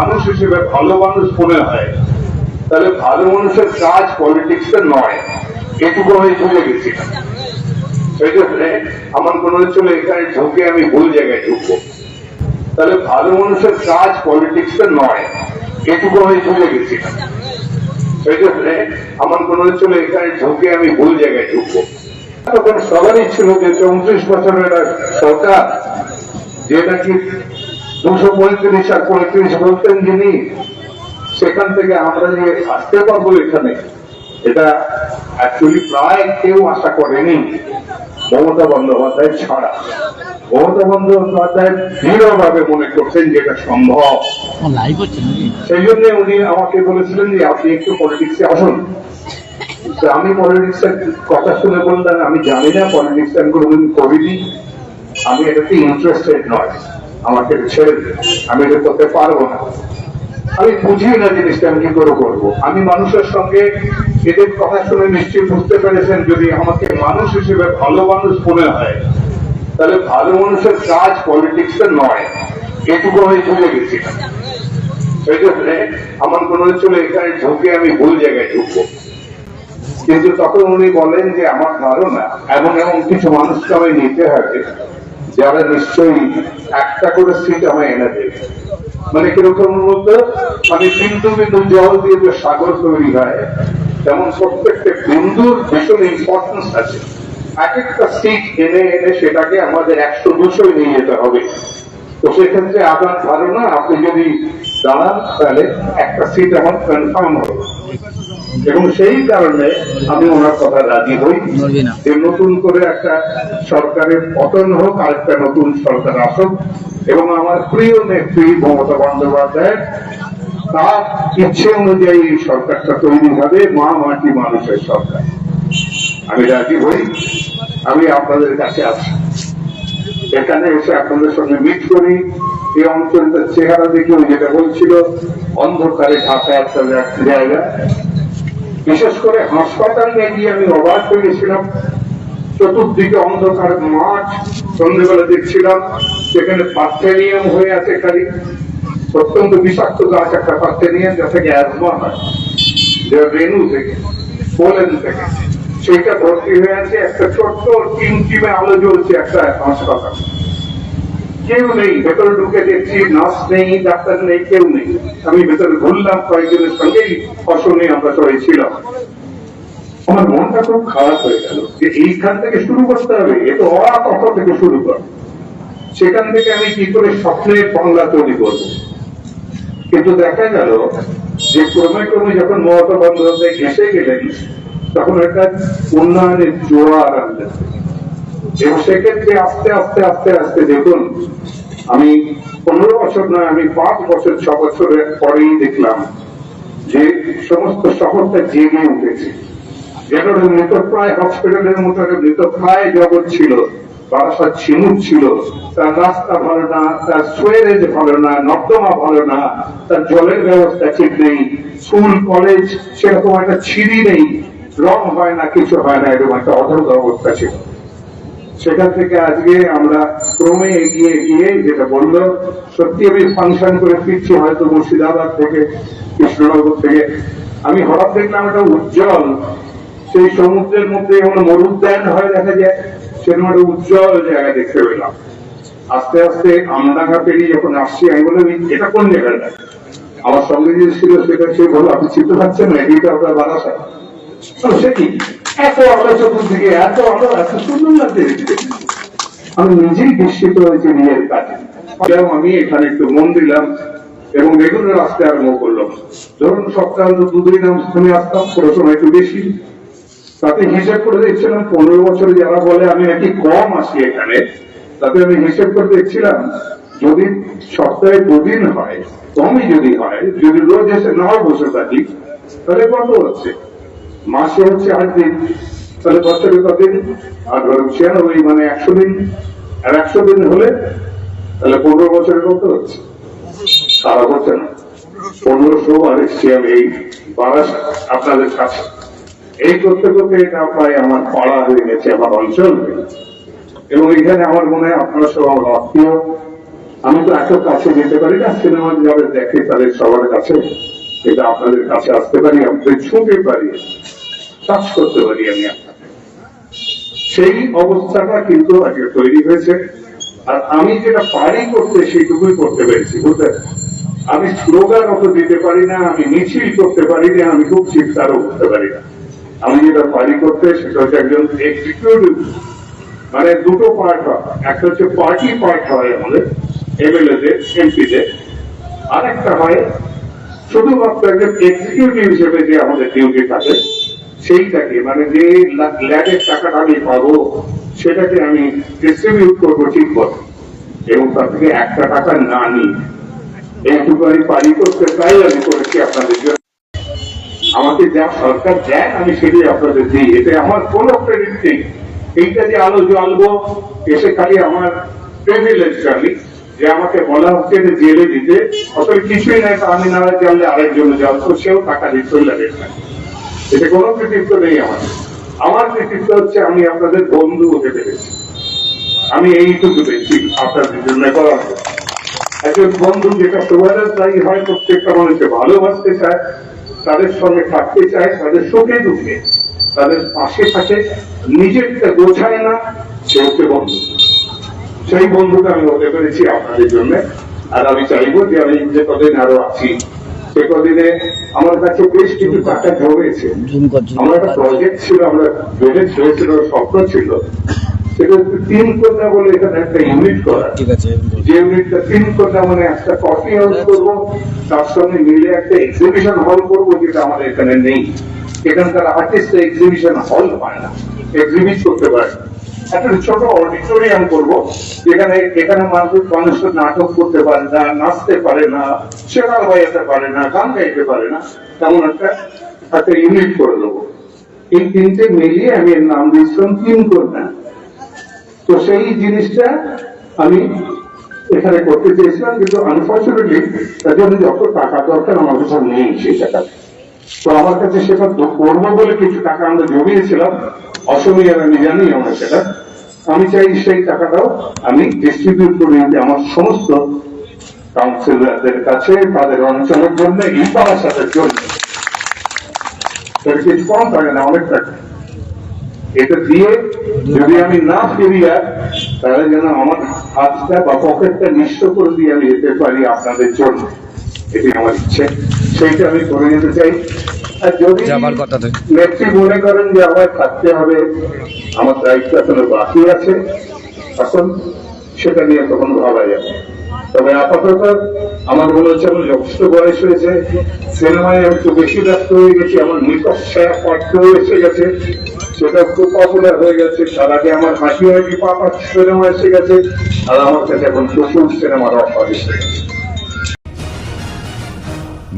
মানুষ হিসেবে ভালো মানুষ মনে হয়, তাহলে ভালো মানুষের কাজ পলিটিক্স নয়। এটুকু আমি ভুলে গেছি জন্য আমার মনে হচ্ছিল এখানে ঢুকে আমি ভুল জায়গায় ঢুকবো। তাহলে ভালো মানুষের কাজ পলিটিক্স নয়। এটুকু আমি ভুলে গেছি জন্য আমার মনে হচ্ছিল এখানে ঢুকে আমি ভুল জায়গায় ঢুকবো। তখন সবারই ছিল যে চৌত্রিশ বছরের সরকার, যে নাকি দুশো পঁয়ত্রিশ আর পঁয়ত্রিশ বলতেন যিনি সেখান থেকে আমরা যে আসতে পারব এখানে এটা অ্যাকচুয়ালি প্রায় কেউ আশা করেনি মমতা বন্দ্যোপাধ্যায় ছাড়া। মমতা বন্দ্যোপাধ্যায় দৃঢ়ভাবে মনে করছেন যে এটা সম্ভব। সেই জন্য উনি আমাকে বলেছিলেন যে আপনি একটু পলিটিক্সে আসুন। আমি পলিটিক্স এর কথা শুনে বললাম আমি জানি না পলিটিক্স আমি কোনোদিন করিনি আমি এটাতে ইন্টারেস্টেড নয়। আমাকে ছেড়ে দিন। আমি এটা করতে পারব না। আমি বুঝি না জিনিসটা, আমি কি করে করব? আমি মানুষের সঙ্গে এদের কথা শুনে নিশ্চয়ই বুঝতে পেরেছেন, যদি আমাকে মানুষ হিসেবে ভালো মানুষ মনে হয়, তাহলে ভালো মানুষের কাজ পলিটিক্স নয়। এটুকু আমি ভুলে গেছি। সেই জন্য আমার মনে হচ্ছিল এখানে ঢুকে আমি ভুল জায়গায় ঢুকবো। কিন্তু তখন উনি বলেন যে, আমার ধারণা, এমন এমন কিছু মানুষকে আমি নিতে হবে যারা নিশ্চয়ই একটা করে সিট আমায় এনে দেবে মানে কীরকম বলতো? মানে বিন্দু বিন্দু জল দিয়ে যে সাগর তৈরি হয় তেমন প্রত্যেকটা বিন্দুর ভীষণ ইম্পর্টেন্স আছে। এক একটা সিট এনে এনে সেটাকে আমাদের একশো দুশোয় নিয়ে যেতে হবে। তো সেক্ষেত্রে আপনার ধারণা, আপনি যদি দাঁড়ান তাহলে একটা সিট আমার কনফার্ম হবে। এবং সেই কারণে আমি ওনার কথা রাজি হই। যে নতুন করে একটা সরকারের পতন হোক আর একটা নতুন সরকার আসুক। এবং আমার প্রিয় নেত্রী মমতা বন্দ্যোপাধ্যায় তার ইচ্ছে অনুযায়ী এই সরকারটা তৈরি হবে মা মাটি মানুষের সরকার। আমি রাজি হই। আমি আপনাদের কাছে আসি এখানে এসে আপনাদের সঙ্গে মিট করি। এই অঞ্চলটার চেহারা দেখে উনি যেটা বলছিল অন্ধকারে ঢাকা একটা জায়গা। বিশেষ করে হাসপাতাল গিয়ে আমি অবাক হয়ে গেছিলাম চতুর্দিকে অন্ধকার, মাঠ সন্ধ্যেবেলা দেখছিলাম সেখানে পার্থেনিয়াম হয়ে আছে খালি। অত্যন্ত বিষাক্ত গাছ একটা পার্থেনিয়াম যা থেকে অ্যাজমা হয়। রেনু থেকে, পোলেন থেকে। সেইটা ভর্তি হয়ে আছে একটা ছোট্ট টিম টিমে আলো জ্বলছে একটা হাসপাতাল। কেউ নেই, ভেতরে ঢুকে দেখছি নার্স নেই, ডাক্তার নেই, কেউ নেই। আমি ভেতরে ঘুরলাম, কয়েকজনের সঙ্গেই অশনে আমরা সবাই ছিলাম। আমার মনটা খুব খারাপ হয়ে গেল যে এইখান থেকে শুরু করতে হবে। এ তো অরা কত থেকে শুরু কর। সেখান থেকে আমি কি করে স্বপ্নের বাংলা তৈরি করব? কিন্তু দেখা গেল যে ক্রমে ক্রমে যখন মমতা বন্দ্যোপাধ্যায় এসে গেলেন, তখন একটা উন্নয়নের জোয়ার আনলেন। সেক্ষেত্রে আস্তে আস্তে আস্তে আস্তে দেখুন, আমি পনেরো বছর নয়, আমি পাঁচ বছর, ছ বছরের পরেই দেখলাম যে সমস্ত শহরটা জেগে উঠেছে। একটা মৃতপ্রায় হসপিটালের মতো জগৎ ছিল, বারাসাত ছিমুক ছিল। তার রাস্তা ভালো না, তার সুয়েরেজ ভালো না, নর্দমা ভালো না, তার জলের ব্যবস্থা ঠিক নেই, স্কুল, কলেজ সেরকম একটা ছিঁড়ি নেই। রং হয় না, কিছু হয় না, এরকম একটা অধর্ম অবস্থা ছিল। সেখান থেকে আজকে আমরা ক্রমে এগিয়ে এগিয়ে যেটা বলল সত্যি আমি ফাংশন করে ফিরছি হয়তো মুর্শিদাবাদ থেকে, কৃষ্ণনগর থেকে। আমি হঠাৎ দেখলাম একটা উজ্জ্বল, সেই সমুদ্রের মধ্যে যেমন মরুদ্যান হয় দেখা যায়, সেরকম একটা উজ্জ্বল জায়গা দেখতে পেলাম। আস্তে আস্তে আমডাঙ্গা পেরিয়ে যখন আসছি, আমি বললাম, "এই- এটা কোন জায়গাটা? আমার সঙ্গে যে ছিল সেটা সে বলল, আপনি চিনতে পারছেন না এটা আপনার বারাসা তো সে কি? আমি নিজেই বিস্মিত হয়েছি নিজের কাছে। আমি এখানে একটু মন দিলাম এবং আসতে আরম্ভ করলাম। ধরুন আসতাম একটু বেশি। তাতে হিসেব করে দেখছিলাম, পনেরো বছরে যারা বলে আমি নাকি কম আসি এখানে, তাতে আমি হিসেব করে দেখছিলাম, যদি সপ্তাহে দুদিন হয়, কমই যদি হয়, যদি রোজ এসে নাও বসে থাকি, তাহলে কত হচ্ছে? মাসে হচ্ছে আট দিন। তাহলে বছরে কদিন আর ধরুন ছিয়ানব্বই মানে একশো দিন। আর একশো দিন হলে তাহলে পনেরো বছরে কত হচ্ছে। হচ্ছে না। পনেরোশো আর এসছি এই বারাস আপনাদের কাছে। এই করতে করতে এটা প্রায় আমার পাড়া হয়ে গেছে, আমার অঞ্চল হয়ে এবং এখানে আমার মনে হয় আপনারা সব আমার আত্মীয়। আমি তো এত কাছে যেতে পারি না, সিনেমা যারা দেখে তাদের সবার কাছে। এটা আপনাদের কাছে আসতে পারি আপনাদের ছুঁতে পারি টাচ করতে পারি আমি সেই অবস্থাটা কিন্তু আজকে তৈরি হয়েছে। আর আমি যেটা পারি করতে, সেইটুকুই করতে পেরেছি বুঝলেন আমি স্লোগান অত দিতে পারি না, আমি মিছিল করতে পারি না, আমি খুব চিৎকারও করতে পারি না। আমি যেটা পারি করতে, সেটা হচ্ছে একজন এক্সিকিউটিভ মানে দুটো পার্ট হয়। একটা হচ্ছে পার্টি পার্ট হয় আমাদের এমএলএ দের এমপিদের। আরেকটা হয় শুধুমাত্র একজন এক্সিকিউটিভ হিসেবে যে আমাদের ডিউটি থাকে, সেইটাকে মানে যে ল্যাডের টাকাটা আমি পাবো, সেটাকে আমি ডিস্ট্রিবিউট করব ঠিক মতো। এবং তার থেকে একটা টাকা না নিই এইটুকু আমি পারি করতে তাই আমি করেছি আপনাদের জন্য। আমাকে যা সরকার দেয়, আমি সেটাই আপনাদের দিই। এতে আমার কোনো ক্রেডিট নেই। এইটা যে আলো জ্বালবো, এসে খালি আমার প্রিভিলেজ খালি যে আমাকে বলা হচ্ছে যে জেলে দিতে অত কিছুই নাই, তা আমি না জানলে আরেকজন জ্বালতো সেও টাকা দিতে লাগে না এতে কোনো কৃতিত্ব নেই আমার। আমার কৃতিত্ব হচ্ছে আমি আপনাদের বন্ধু হতে পেরেছি। আমি এইটুকু পেয়েছি আপনাদের জন্য করার। একজন বন্ধু যেটা প্রোভাইডার তাই হয়, প্রত্যেকটা মানুষকে ভালোবাসতে চায়, তাদের সঙ্গে থাকতে চায়, তাদের সুখে দুঃখে। তাদের পাশে থাকে, নিজেরটা গোছায় না, সে হচ্ছে বন্ধু। সেই বন্ধুটা আমি হতে পেরেছি আপনাদের জন্য। আর আমি চাইব যে আমি যে কদিন আরও আছি সে কদিনে আমার কাছে বেশ কিছু টাকা জমেছে আমার একটা প্রজেক্ট ছিল আমরা প্রজেক্ট হয়েছিল স্বপ্ন ছিল। সেটা তিন কন্যা বলে এখানে একটা ইউনিট করা। ঠিক আছে যে ইউনিটটা তিন কন্যা মানে একটা কফি হাউস করব তার সঙ্গে মিলে একটা এক্সিবিশন হল করব যেটা আমাদের এখানে নেই। এখানকার আর্টিস্ট এক্সিবিশন হল হয় না। এক্সিবিট করতে পারে। একটা ছোট অডিটোরিয়াম করব। যেখানে এখানে মানুষ মানুষ নাটক করতে পারে না, নাচতে পারে না সেরাল বাজাতে পারে না, গান গাইতে পারে না, তেমন একটা একটা ইউনিট করে দেবো। এই তিনটে মিলিয়ে আমি এর নাম দিয়েছিলাম তিন কন্যা। তো সেই জিনিসটা আমি এখানে করতে চেয়েছিলাম, কিন্তু আনফর্চুনেটলি তার জন্য যত টাকা দরকার, আমার কাছে নেই সেই টাকা। তো আমার কাছে সেটা করব বলে কিছু টাকা আমরা জমিয়েছিলাম। অসময়ে আমি জানি আমরা সেটা। আমি চাই সেই টাকাটাও আমি ডিস্ট্রিবিউট করে। আমার সমস্ত কাউন্সিলরদের কাছে, তাদের অঞ্চলের জন্য এই বাসাদের জন্য। কিছু কম থাকে না, অনেক টাকা। এটা দিয়ে যদি আমি না ফিরি আর, তাহলে যেন আমার হাতটা বা পকেটটা নিঃস্ব করে দিয়ে আমি যেতে পারি আপনাদের জন্য। এটি আমার ইচ্ছে। সেইটা আমি করে যেতে চাই। আর যদি নেত্রী মনে করেন যে আমার থাকতে হবে আমার দায়িত্ব এখনও বাকি আছে। তখন সেটা নিয়ে তখন ভাবা যাবে। তবে আপাতত আমার মনে হচ্ছে আমার যথেষ্ট বয়স হয়েছে। সিনেমায় একটু বেশি ব্যস্ত হয়ে গেছি আমার নিকট ছায়া পাঠ্য এসে গেছে। সেটা খুব পপুলার হয়ে গেছে। তার আগে আমার হাসি হাসি পাপা সিনেমা এসে গেছে। আর আমার কাছে এখন প্রচুর সিনেমার অফার এসে গেছে।